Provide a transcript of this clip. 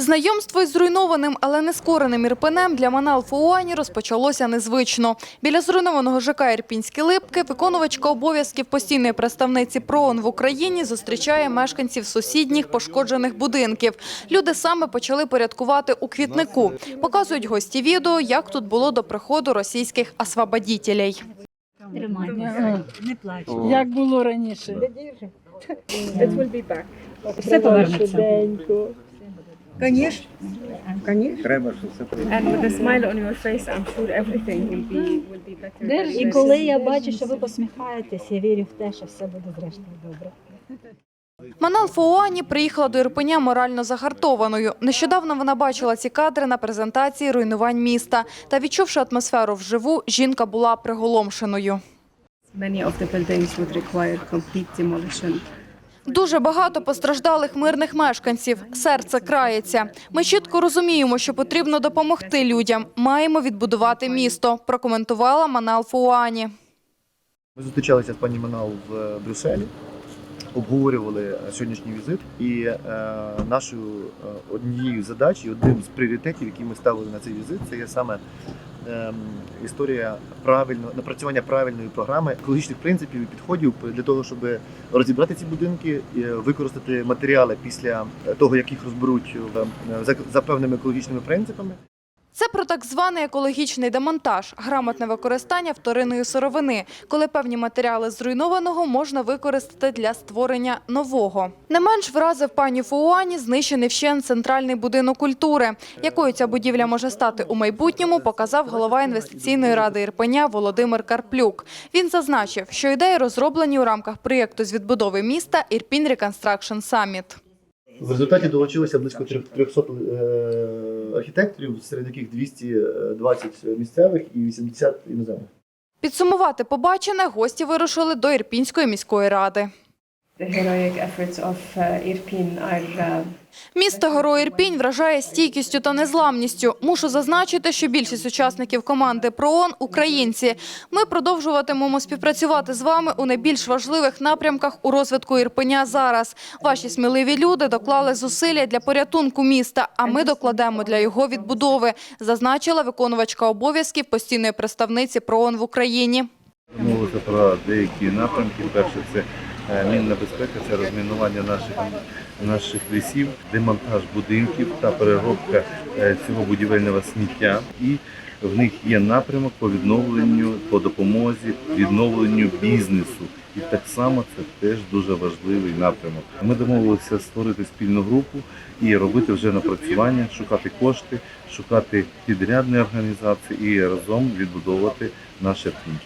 Знайомство із зруйнованим, але не скореним Ірпенем для Манал Фуані розпочалося незвично. Біля зруйнованого ЖК Ірпінські Липки виконувачка обов'язків постійної представниці ПРООН в Україні зустрічає мешканців сусідніх пошкоджених будинків. Люди саме почали порядкувати у квітнику. Показують гості відео, як тут було до приходу російських освободітелей. Не плач. Як було раніше? Все повернеться. Конечно. Конечно. Треба, щоб все прийде. And with a smile on your face, I'm sure everything will be will be better. І коли я бачу, що ви посміхаєтесь, я вірю в те, що все буде зрештою добре. Манал Фуані приїхала до Ірпеня морально загартованою. Нещодавно вона бачила ці кадри на презентації руйнувань міста. Та відчувши атмосферу вживу, жінка була приголомшеною. Many of the buildings would require complete demolition. Дуже багато постраждалих мирних мешканців. Серце крається. Ми чітко розуміємо, що потрібно допомогти людям. Маємо відбудувати місто, прокоментувала Манал Фуані. Ми зустрічалися з пані Манал в е, Брюсселі, обговорювали е, сьогоднішній візит. І е, нашою е, однією задач одним з пріоритетів, які ми ставили на цей візит, це є саме історія правильно напрацювання правильної програми екологічних принципів і підходів для того, щоб розібрати ці будинки, і використати матеріали після того, як їх розберуть в за, за певними екологічними принципами. Це про так званий екологічний демонтаж, грамотне використання вторинної сировини, коли певні матеріали зруйнованого можна використати для створення нового. Не менш вразив пані Фуані знищений вщен центральний будинок культури. Якою ця будівля може стати у майбутньому, показав голова інвестиційної ради Ірпеня Володимир Карплюк. Він зазначив, що ідеї розроблені у рамках проєкту з відбудови міста Ірпінь Reconstruction Summit. В результаті долучилося близько трьох- 300 е, архітекторів, серед яких 220 місцевих і 80 іноземних. Підсумувати побачене гості вирушили до Ірпінської міської ради. Місто Герой Ірпінь вражає стійкістю та незламністю. Мушу зазначити, що більшість учасників команди ПРООН – українці. Ми продовжуватимемо співпрацювати з вами у найбільш важливих напрямках у розвитку Ірпеня зараз. Ваші сміливі люди доклали зусилля для порятунку міста, а ми докладемо для його відбудови, зазначила виконувачка обов'язків постійної представниці ПРООН в Україні. Мовиться про деякі напрямки. Перше це мінна безпека, це розмінування наших наших лісів, демонтаж будинків та переробка е, цього будівельного сміття. І в них є напрямок по відновленню, по допомозі, відновленню бізнесу. І так само це теж дуже важливий напрямок. Ми домовилися створити спільну групу і робити вже напрацювання, шукати кошти, шукати підрядні організації і разом відбудовувати наше Ірпінь.